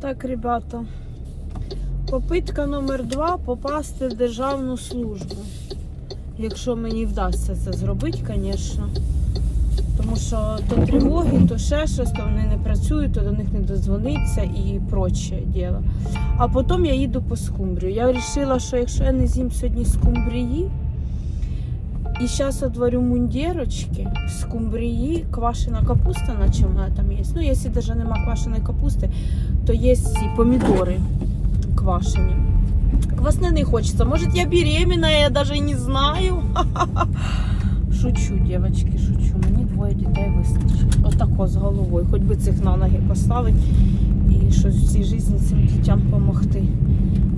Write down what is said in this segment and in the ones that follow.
Так, ребята, попитка номер два попасти в державну службу. Якщо мені вдасться це зробити, звісно. Тому що то тривоги, то ще щось, то вони не працюють, то до них не дозвониться і проче діло. А потім я їду по скумбрію. Я вирішила, що якщо я не з'їм сьогодні скумбрії, і зараз отварю мундірочки, скумбрії, квашена капуста, наче в мене там є. Ну, якщо навіть нема квашеної капусти, то є ці помідори квашені. Квасне не хочеться. Може, я беременна, я навіть не знаю. Шучу, дівчатки, шучу. Мені двоє дітей вистачить. Отако з головою. Хоч би цих на ноги поставити і щось в цій житті цим дітям допомогти.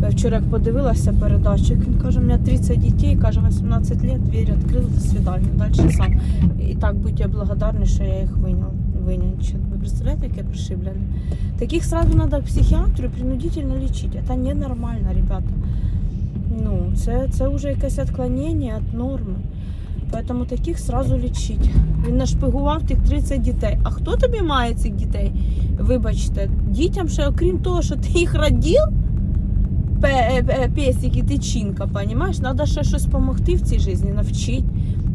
Я вчора як подивилася передачу, він каже, у мене 30 дітей, каже, 18 років, двері відкрили, до свидання, далі сам. І так будьте благодарні, що я їх виняла. винянчила. Ви представляєте, яке пришиблене? Таких сразу надо к психіатру принудительно лечить. Це ненормально, ребята. Ну, це, це вже якесь відклонення від норми. Поэтому таких сразу лечить. Він нашпигував тих 30 дітей. А хто тобі має цих дітей? Вибачте, дітям ще, окрім того, що ти їх родив, е, песик і тичинка, понімаєш? Треба ще щось допомогти в цій житті, навчити,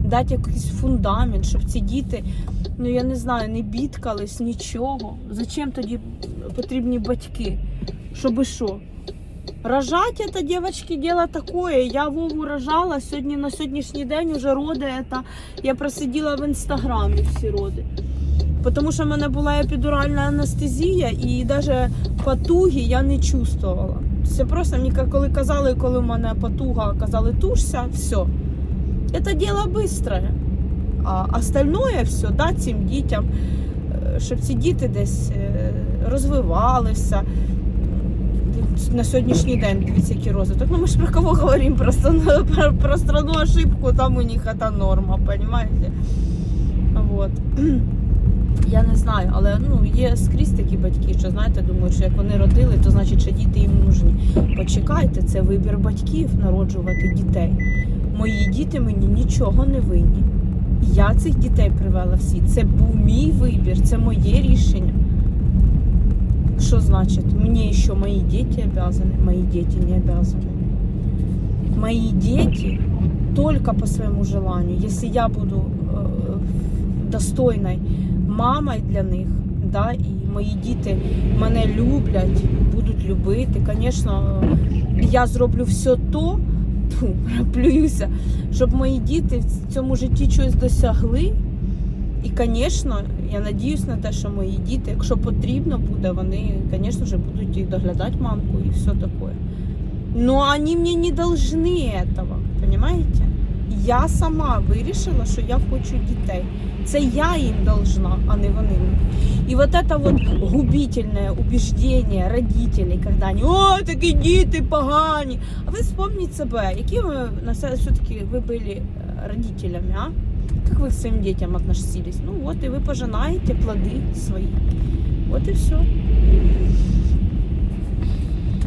дати якийсь фундамент, щоб ці діти, ну я не знаю, не бідкались, нічого. Зачем тоді потрібні батьки? Щоби що? Рожать это, девочки, дело такое. Я Вову рожала, сьогодні на сьогоднішній день уже роди это. Я просиділа в інстаграмі всі роди. Тому що в мене була епідуральна анестезія і навіть потуги я не чувствувала. Це просто мені коли казали, коли в мене потуга, казали тушся, все. Це діло швидке. А остальное все, да, цим дітям, е, щоб ці діти десь е, розвивалися. На сьогоднішній день дивіться, які розвиток. Ну ми ж про кого говоримо? Просто про, про страну ошибку, там у них це норма, понимаете? Вот. Я не знаю, але ну є скрізь такі батьки, що знаєте, думають, що як вони родили, то значить, що діти їм нужні. Почекайте, це вибір батьків народжувати дітей. Мої діти мені нічого не винні. Я цих дітей привела всі. Це був мій вибір, це моє рішення. Что значит? Мне еще мои дети обязаны, мои дети не обязаны. Мои дети только по своему желанию. Если я буду э, мамой для них, да, і мої діти мене люблять, будуть любити, звісно, я зроблю все то, тьфу, плююся, щоб мої діти в цьому житті щось досягли. І, звісно, я надіюсь на те, що мої діти, якщо потрібно буде, вони, звісно будуть і доглядати мамку і все таке. Но вони мені не должны этого, понимаете? Я сама вирішила, що я хочу дітей. Це я їм должна, а не вони мені. І вот это вот губительное убеждение родителей, когда они, о, такі діти погані. А ви вспомніть себе, які ви на себе все-таки ви були е, родителями, а? Как вы к своим детям относились? Ну вот, и вы пожинаете плоды свои. Вот и все.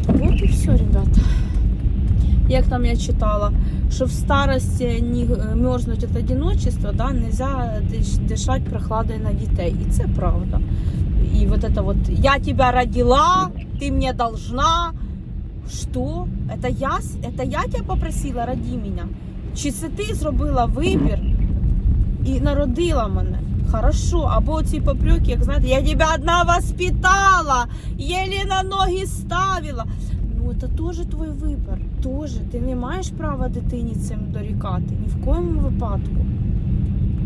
Вот и все, ребята. Як там я читала, що в старості не мерзнуть від одиночества, да, нельзя диш- дишати прохладою на дітей. І це правда. І вот это вот «я тебя родила, ты мне должна». Что? Это я, с- это я тебя попросила, роди меня? Чи це ти зробила вибір і народила мене? Хорошо, або ці попреки, як знаєте, я тебе одна воспитала, єлі на ноги ставила. Ну, це теж твій вибір. Тоже. Ти не маєш права дитині цим дорікати. Ні в коєму випадку.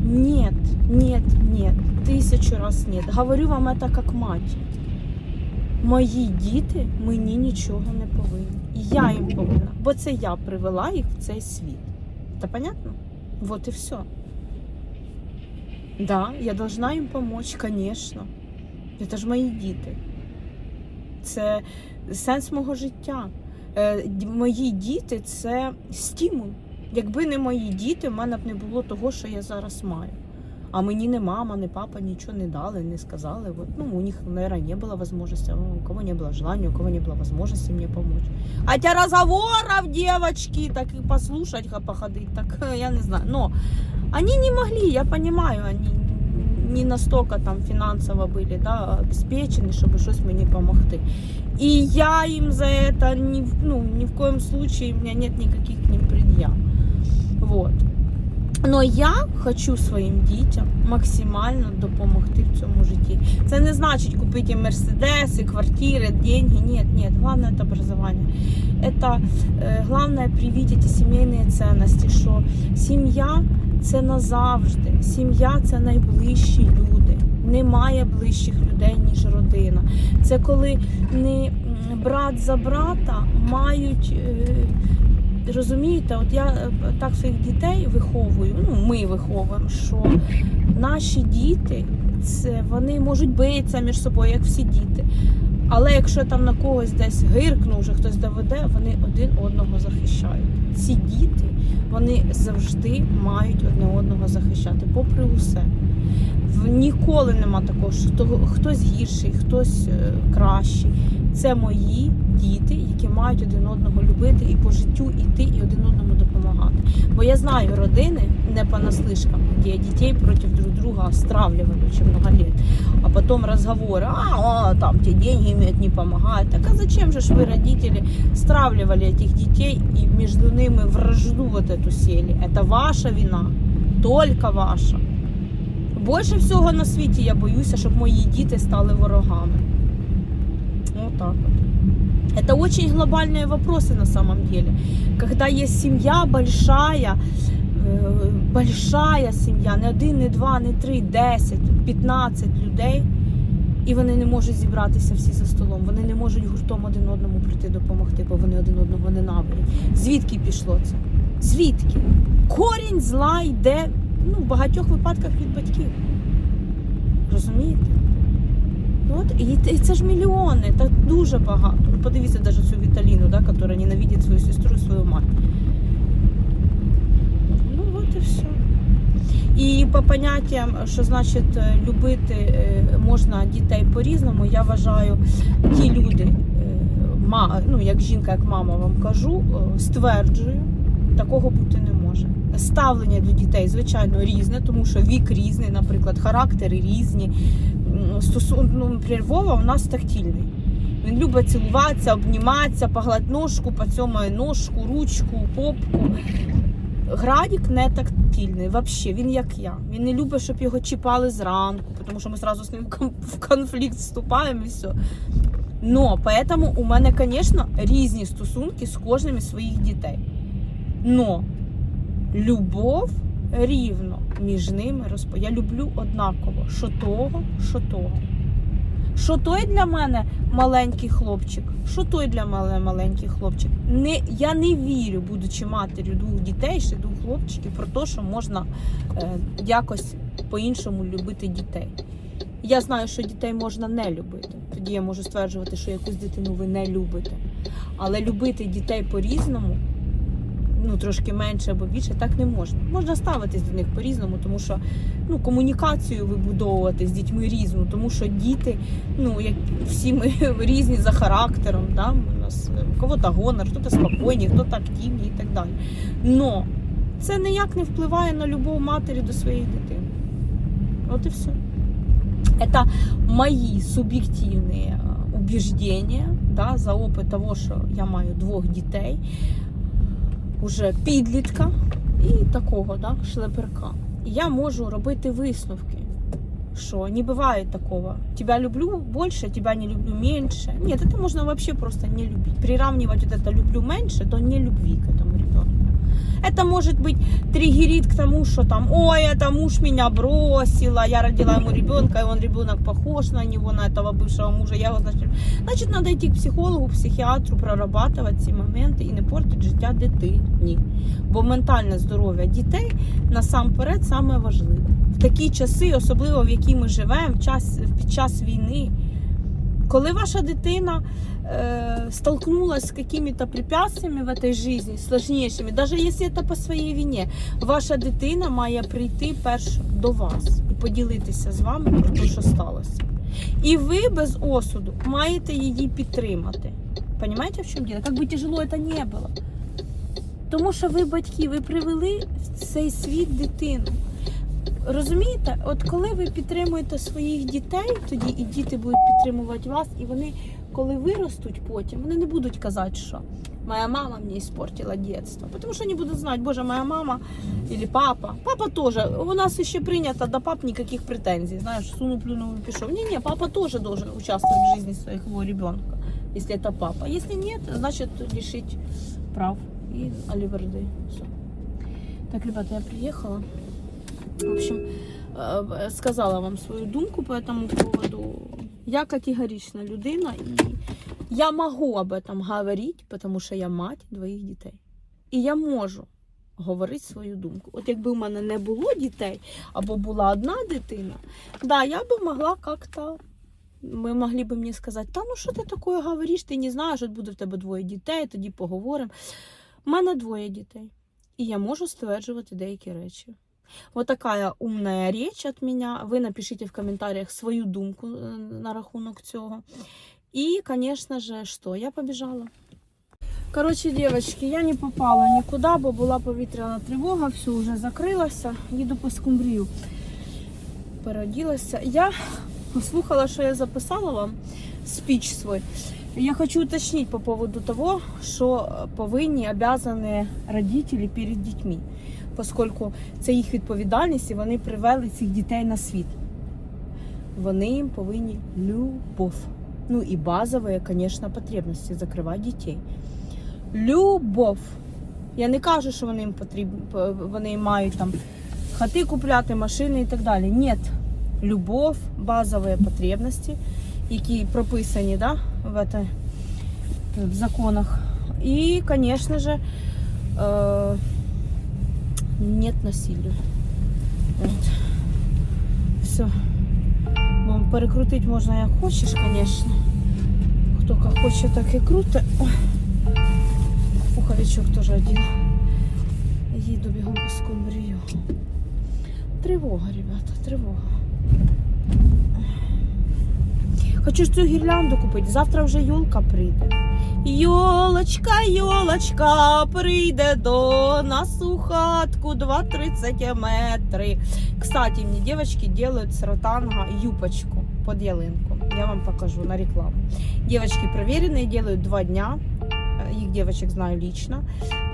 Нет, нет, нет. Тисячу раз нет. Говорю вам это как мать. Мої діти мені нічого не повинні. І я їм повинна, бо це я привела їх в цей світ. Це понятно? Вот і все. Да, я должна їм помочь, конечно. Це ж мої діти. Це сенс мого життя. Е, д- Мої діти це стимул. Якби не мої діти, в мене б не було того, що я зараз маю. А мені не мама, не папа нічого не дали, не сказали. Вот, ну, у них, наверное, не было возможности, а у кого не было желания, у кого не было возможности мне помочь. Хотя разговоров, девочки, так и послушать, ха- походить, так я не знаю. Но они не могли, я понимаю, они не настільки там фінансово були да, обезпечені, щоб щось мені допомогти. І я їм за це ні, в- ну, ні в коем случае у мене нет никаких к ним предъяв. Вот. Но я хочу своїм дітям максимально допомогти в цьому житті. Це не значить купити їм мерседеси, квартири, деньги. Нет, нет. Главное это образование. Это э, главное привить эти сімейні цінності, що сім'я це назавжди. Сім'я це найближчі люди. Немає ближчих людей, ніж родина. Це коли не брат за брата мають. е, Розумієте, от я е, так своїх дітей виховую, ну ми виховуємо, що наші діти це вони можуть битися між собою, як всі діти. Але якщо там на когось десь гиркнув, вже хтось доведе, вони один одного захищають. Ці діти вони завжди мають одне одного захищати, попри усе. Ніколи нема такого, що хтось гірший, хтось е, кращий Це мої діти, які мають один одного любити і по життю йти і один одному допомагати. Бо я знаю родини не понаслышкам, де дітей проти друг друга стравливали очень много лет. А потом разговоры, а, а там те деньги имеют, не помогают. Так а зачем же ж вы, родители, стравливали этих детей и между ними вражду вот эту сели? Это ваша вина, только ваша. Більше всього на світі я боюся, щоб мої діти стали ворогами. Вот так вот. Это очень глобальные вопросы на самом деле. Когда есть семья большая, э, большая сім'я, не один, не два, не три, десять, 15 людей, і вони не можуть зібратися всі за столом. Вони не можуть гуртом один одному прийти допомогти, бо вони один одного ненавидять. Звідки пішло це? Звідки? Корінь зла йде ну, в багатьох випадках від батьків. Розумієте? От, і, це ж мільйони, це дуже багато. Ну, подивіться навіть цю Віталіну, да, яка ненавидить свою сестру і свою мать. Ну от і все. І по поняттям, що значить е, любити е, можна дітей по-різному, я вважаю, ті люди, е, ма- ну, як жінка, як мама вам кажу, стверджую, такого бути не може. Ставлення до дітей, звичайно, різне, тому що вік різний, наприклад, характери різні. М, Стосун... Ну, наприклад, Вова у нас тактильний. Він любить цілуватися, обніматися, погладь ножку, поцьомає ножку, ручку, попку. Градік не тактильний, взагалі, він як я. Він не любить, щоб його чіпали зранку, тому що ми одразу з ним в конфлікт вступаємо і все. Но поэтому у мене, звісно, різні стосунки з кожним із своїх дітей. Но любов рівно між ними розпо. Я люблю однаково, що того, що того. Що той для мене маленький хлопчик, що той для мене маленький хлопчик. Не, я не вірю, будучи матір'ю двох дітей, ще двох хлопчиків, про те, що можна е, якось по-іншому любити дітей. Я знаю, що дітей можна не любити. Тоді я можу стверджувати, що якусь дитину ви не любите. Але любити дітей по-різному, ну трошки менше або більше, так не можна. Можна ставитись до них по-різному, тому що ну, комунікацію вибудовувати з дітьми різну, тому що діти, ну як всі ми різні за характером. Да? У нас е, у кого-то гонор, хто-то спокійний, хто-то активний і так далі. Но це ніяк не впливає на любов матері до своєї дитини. От і все. Это мои субъективные э, убеждения, да, за опит того, що я маю двох дітей, уже підлітка і такого, да, шлеперка. І я можу робити висновки, що не буває такого. Тебя люблю больше, тебя не люблю меньше. Нет, это можно вообще просто не любить. Приравнивать вот это люблю меньше до нелюбви к этому ребенку. Это может быть триггерит к тому, что там, ой, это муж меня бросила, я родила ему ребенка, и он ребенок похож на него, на этого бывшего мужа, я его, значит, значит, надо йти к психологу, психіатру, прорабатувати ці моменти і не портити життя дитині. Бо ментальне здоров'я дітей насамперед саме важливе. В такі часи, особливо в які ми живемо, в час, під час війни, коли ваша дитина э, столкнулась с какими-то препятствиями в этой жизни, сложнейшими, даже если это по своїй вині, ваша дитина має прийти перш до вас і поділитися з вами про те, що сталося. І ви без осуду маєте її підтримати. Понимаете, в чому діло? Як би тяжело це не було. Тому що ви батьки, ви привели в цей світ дитину. розумієте, от коли ви підтримуєте своїх дітей, тоді і діти будуть підтримувати вас, і вони, коли виростуть потім, вони не будуть казати, що моя мама мені испортила дитинство. Тому що вони будуть знати, боже, моя мама или папа. Папа теж. У нас ще прийнято до пап ніяких претензій. Знаєш, суну плюнув і пішов. Ні, ні, папа теж должен участвовать в жизни своего ребенка, если это папа. Если нет, значит лишить прав и аливерды. Все. Так, ребята, я приехала. В общем, э, сказала вам свою думку по этому поводу. Я категорична людина, і я можу об этом говорити, тому що я мать двоїх дітей. І я можу говорити свою думку. От якби в мене не було дітей, або була одна дитина, да, я би могла як-то. Ви могли б мені сказати, та ну що ти таке говориш, ти не знаєш, от буде в тебе двоє дітей, тоді поговоримо. У мене двоє дітей. І я можу стверджувати деякі речі. Вот такая умная речь от меня. Ви напишіть в коментарях свою думку е, на рахунок цього. І, конечно же, що? Я побіжала. Коротше, девочки, я не попала нікуди, бо була повітряна тривога, все вже закрилося. Їду по скумбрію. Переоділася. Я послухала, що я записала вам спіч свій. Я хочу уточнить по поводу того, що повинні обязані родителі перед дітьми, оскільки це їх відповідальність і вони привели цих дітей на світ. Вони їм повинні любов. Ну і базові, звісно, потребності закривати дітей. Любов. Я не кажу, що вони їм потрібні, вони мають там хати купляти, машини і так далі. Ні. Любов, базові потребності, які прописані да, в, это, в законах. І, звісно э, нет насилия. От. Все. Бо перекрутити можна як хочеш, звісно. Хто як хоче, так і круте. Пуховичок теж один. Їду бігом по скумбрію. Тривога, ребята, тривога. Хочу ж цю гірлянду купити. Завтра вже йолка прийде. Йолочка, йолочка, прийде до нас у хатку 2,30 метри. Кстати, мне девочки делают с ротанга юбочку под ялинку. Я вам покажу на рекламу. Девочки проверенные, делают два дня. Э, Их девочек знаю лично.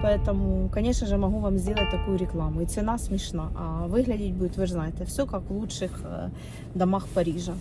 Поэтому, конечно же, могу вам сделать такую рекламу. И цена смешна. А выглядеть будет, вы же знаете, все как в лучших э, домах Парижа.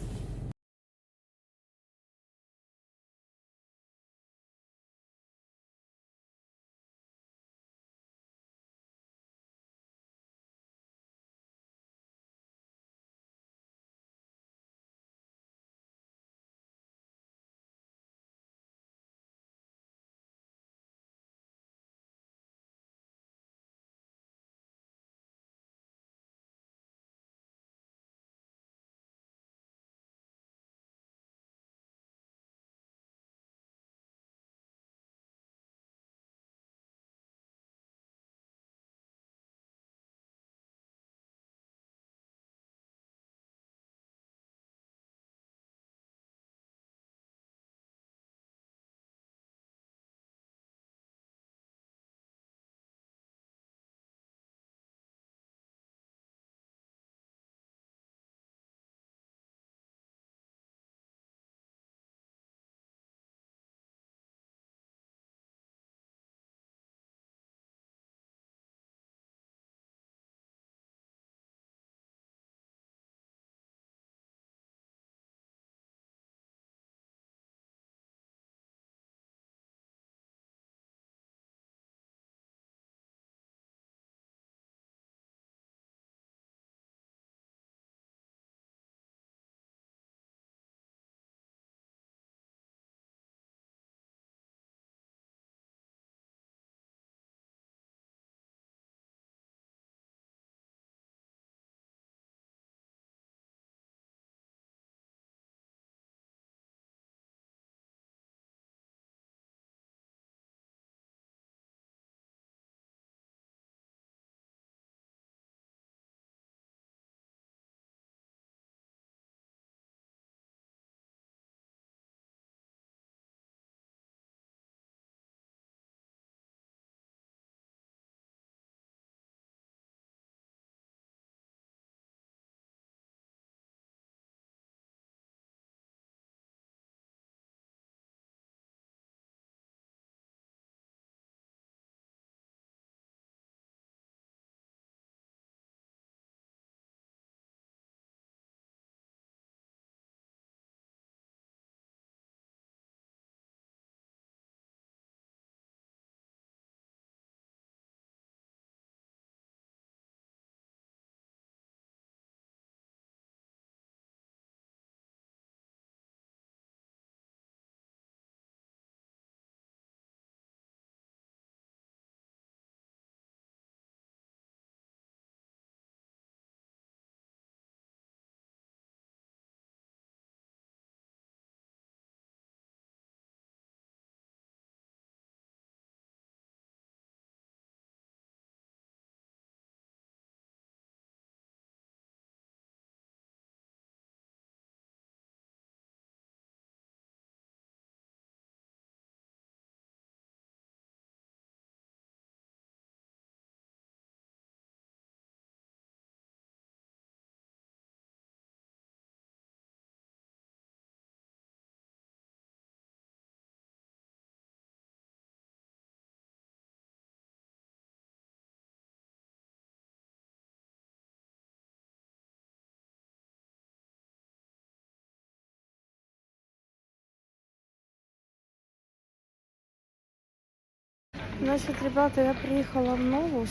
Значит, ребята, я приехала в Новус,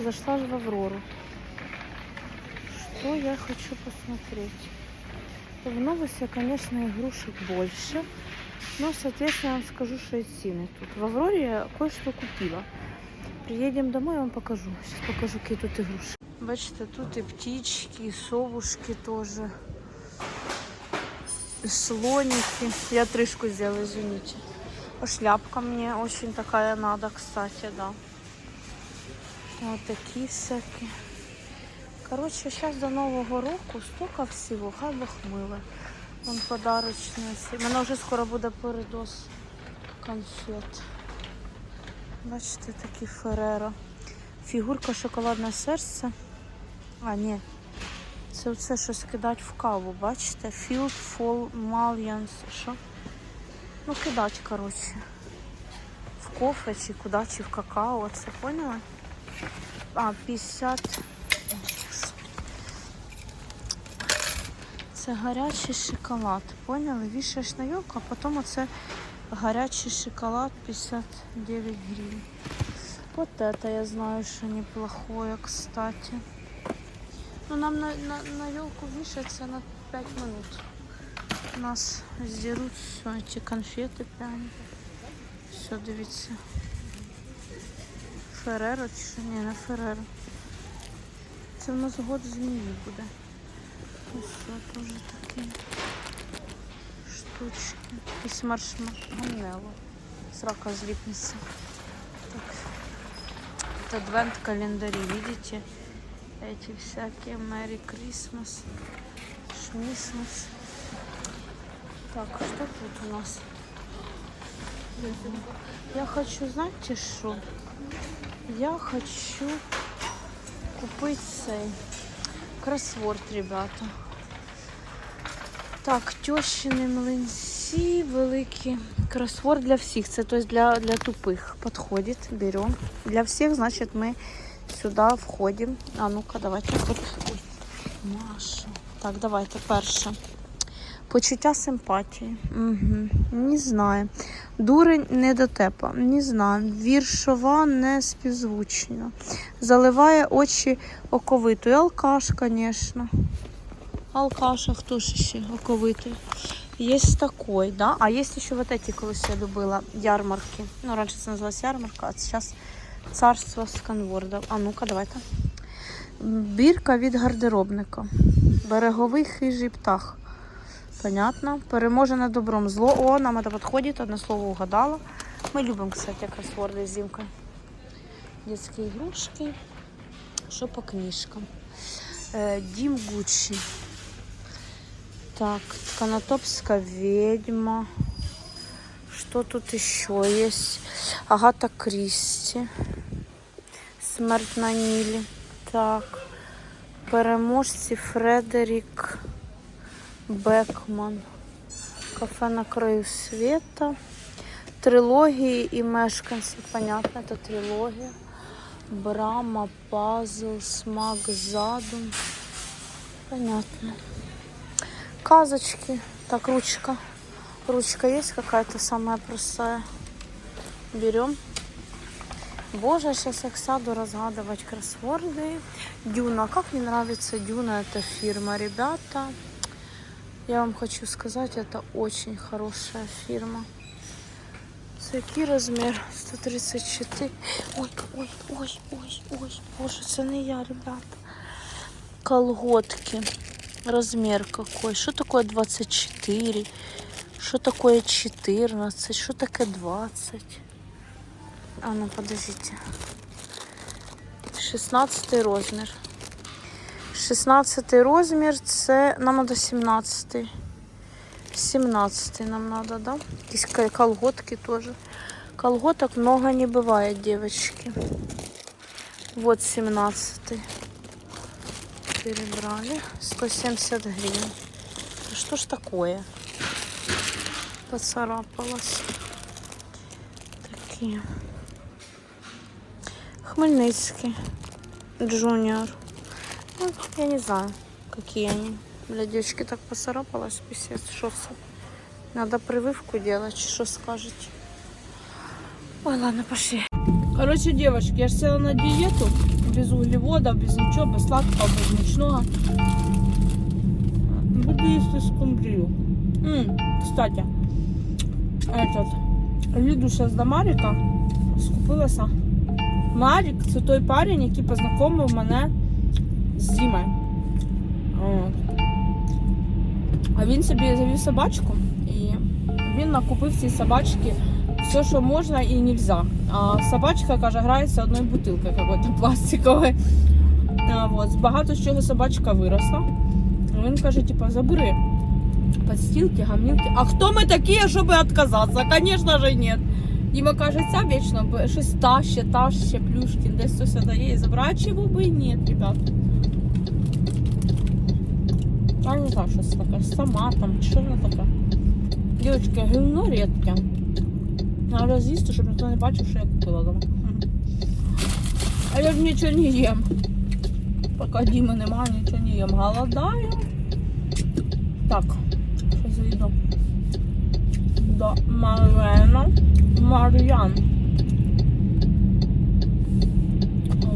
зашла в Аврору. Что я хочу посмотреть? В Новусе, конечно, игрушек больше, но, соответственно, я вам скажу, что и цены тут. В Авроре я кое-что купила. Приедем домой, я вам покажу. Сейчас покажу, какие тут игрушки. Бачите, тут и птички, и совушки тоже. И слоники. Я трышку сделала, извините. Шляпка мне очень такая надо, кстати, да. Вот такие всякие. Короче, сейчас до Нового року столько всего, хай Бог миле. Вон подарочні. У мене вже скоро буде передоз конфет. Бачите, такі Фереро. Фігурка шоколадне серце. А, ні. Це оце щось кидать в каву, бачите? Field Fall Mallions. Що? Ну, кидать, коротше. В кофе чи куди, чи в какао. Це поняли? А, 50. Це гарячий шоколад. Поняли? Вішаєш на елку, а потім оце гарячий шоколад 59 гривен. Вот это я знаю, что неплохое, кстати. Ну, нам на, на, на елку вешается на 5 минут. Нас здерут все, эти конфеты прям. Все, дивіться. Фереро чи що? Ні, не Фереро. Це в нас год змії буде. Ось що теж такі штучки. Якісь маршмеллоу. Срака зліпнеться. Так. Это адвент календари, видите? Эти всякие Merry Christmas, Шмисмас. Так, что тут у нас? Я хочу, знаете что? Я хочу купить цей кроссворд, ребята. Так, тещини млинці, великі. Кроссворд для всіх. Це тобто для, для тупих. Подходит, берем. Для всіх, значить, ми сюди входимо. А ну-ка, давайте. Ой, Маша. Так, давайте перше. Почуття симпатії. Угу. Не знаю. Дурень не дотепа. Не знаю. Віршова не співзвучна. Заливає очі оковитою. Алкаш, звісно. Алкаша, хто ж ще оковитий? Есть такой, да. А есть еще вот эти, колись я любила, ярмарки. Ну, раньше это называлось ярмарка, а сейчас царство сканвордов. А ну-ка, давайте. Бірка від гардеробника. Береговий хижий птах. Понятно. Переможене добром зло. О, нам это подходит, одне слово угадала. Мы любим, кстати, кроссворды с Димкой. Детские игрушки. Что по книжкам? Э, Дим Гуччи. Так, Конотопская ведьма. Что тут еще есть? Агата Кристи. Смерть на Нілі. Так. Переможці Фредерік Бекман. Кафе на краю света. Трилогії і мешканці. Понятно, это трилогія. Брама, пазл, смак, задум. Понятно. Казочки. Так, ручка. Ручка есть какая-то самая простая. Берем. Боже, сейчас я сяду разгадывать кроссворды. Дюна. Как мне нравится Дюна, эта фирма, ребята. Я вам хочу сказать, это очень хорошая фирма. Який розмір? 134. Ой, ой, ой, ой, ой. Боже, це не я, ребята. Колготки. Размер какой? Что такое 24? Что такое 14? Что такое 20? А ну подождите. 16 розмір. 16 розмір це нам надо 17. 17 нам надо, да? Ка- колготки тоже. Колготок много не бывает, девочки. Вот 17. Перебрали. 170 гривен. Да Что ж такое? Поцарапалась. Такие. Хмельницкий. Джуниор. Ну, я не знаю, какие они. Для девочки так поцарапалась, писец, что все. Надо прививку делать, что скажете. Ой, ладно, пошли. Короче, девочки, я ж села на диету. Без углеводов, без ничего, без сладкого, без мучного. Буду їсти скумбрию. М, кстати, этот, їду зараз до Маріка, скупилася. Марік це той парень, який познайомив мене З. От. А він собі завів собачку і він накупив цій собачці все, що можна і нельзя. А собачка, каже, грається одною бутилкою пластиковою. Вот. Багато з чого собачка виросла. Він каже, типа, забери подстилки, гамнилки. А хто ми такі, щоб відказатися? Звісно ж, ні. Діма каже, ця вічно щось таще, таще, плюшкін, десь хтось дає і забирає. А чого би і ні, ребят. Я не знаю, що це таке. Сама там, чи вона таке. Дівчатки, гівно рідке. Треба з'їсти, щоб ніхто не бачив, що я купила дома. А я ж нічого не їм. Поки Діми немає, нічого не їм. Голодаю. Так, що за їду? До Марена. Мар'ян.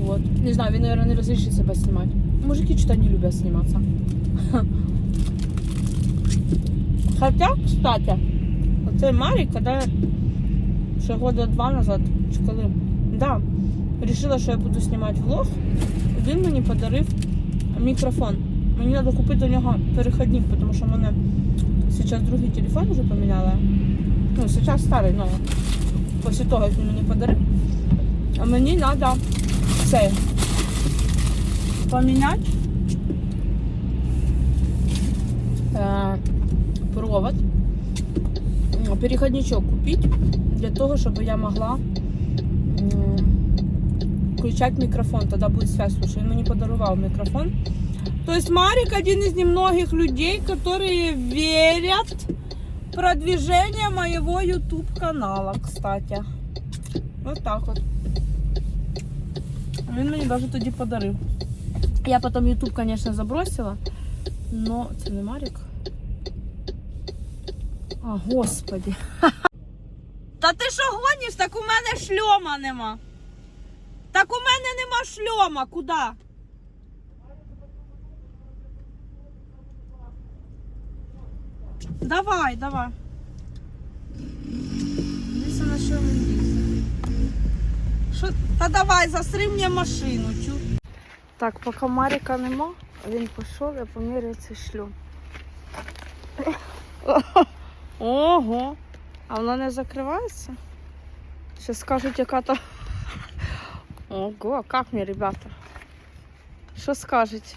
Вот. Не знаю, він, наверное, не разрешит себя снимать. Мужики что-то не любят сниматься. Хотя, кстати, оцей Марік, коли ще года два назад, чи коли, да, вирішила, що я буду знімати влог, він мені подарив мікрофон. Мені треба купити до нього переходник, тому що в мене зараз другий телефон вже поміняла. Ну, зараз старий, ну, після того, як він мені подарив. А мені треба цей поміняти е, провод, м, переходничок купити для того, щоб я могла м, включати мікрофон. Тоді буде связь. Слушай, він мені подарував мікрофон. То есть Марик один из немногих людей, которые верят в продвижение моего YouTube канала, кстати. Вот так вот. Він мені навіть тоді подарив. Я потім YouTube, конечно, забросила. Но це не Марик. А, господи. Та ти що гониш? Так у мене шльома нема. Так у мене нема шльома. Куди? Давай, давай. Дивися на що він їздить. Що? Та давай, засри мені машину, чу. Так, поки Маріка нема, він пішов, я поміряю цей шлюм. Ого! А вона не закривається? Ще скажуть, яка то. Ого, как мне, ребята? Що скажете?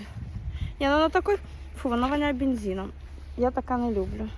Ні, ну на такой. Фу, вона воняє бензином. Я така не люблю.